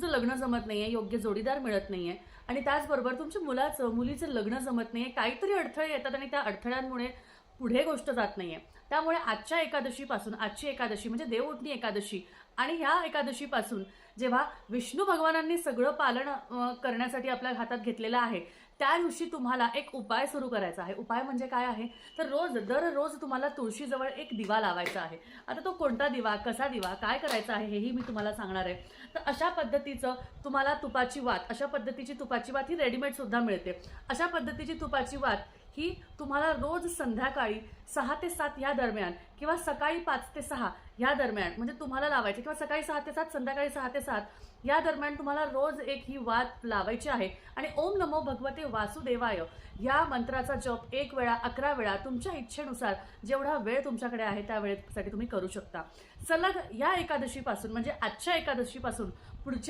तुमचं लग्न जमत नाहीये योग्य जोडीदार मिळत नाही आहे आणि त्याचबरोबर तुमच्या मुलाचं मुलीचं लग्न जमत नाहीये. काहीतरी अडथळे येतात आणि त्या अडथळ्यांमुळे पुढे गोष्ट जात नाही आहे त्यामुळे आजच्या एकादशीपासून आजची एकादशी म्हणजे देवउठणी एकादशी आणि ह्या एकादशीपासून जेव्हा विष्णू भगवानांनी सगळं पालन करण्यासाठी आपल्या हातात घेतलेलं आहे त्या दिवशी तुम्हाला एक उपाय सुरू करायचा आहे. उपाय म्हणजे काय आहे? तर रोज दररोज तुम्हाला तुळशीजवळ एक दिवा लावायचा आहे. आता तो कोणता दिवा कसा दिवा काय करायचा आहे हेही मी तुम्हाला सांगणार आहे. तर अशा पद्धतीचं तुम्हाला तुपाची वात अशा पद्धतीची तुपाची वात ही रेडीमेडसुद्धा मिळते. अशा पद्धतीची तुपाची वात ही तुम्हाला रोज संध्याकाळी सहा ते सात या दरम्यान किंवा सकाळी पाच ते सहा या दरम्यान म्हणजे तुम्हाला लावायची किंवा सकाळी सहा ते सात संध्याकाळी सहा ते सात या दरम्यान तुम्हाला रोज एक ही वात लावायची आहे. आणि ओम नमो भगवते वासुदेवाय या मंत्राचा जप एक वेळा अकरा वेळा तुमच्या इच्छेनुसार जेवढा वेळ तुमच्याकडे आहे त्या वेळेसाठी तुम्ही करू शकता. सलग या एकादशीपासून म्हणजे आजच्या एकादशीपासून पुढच्या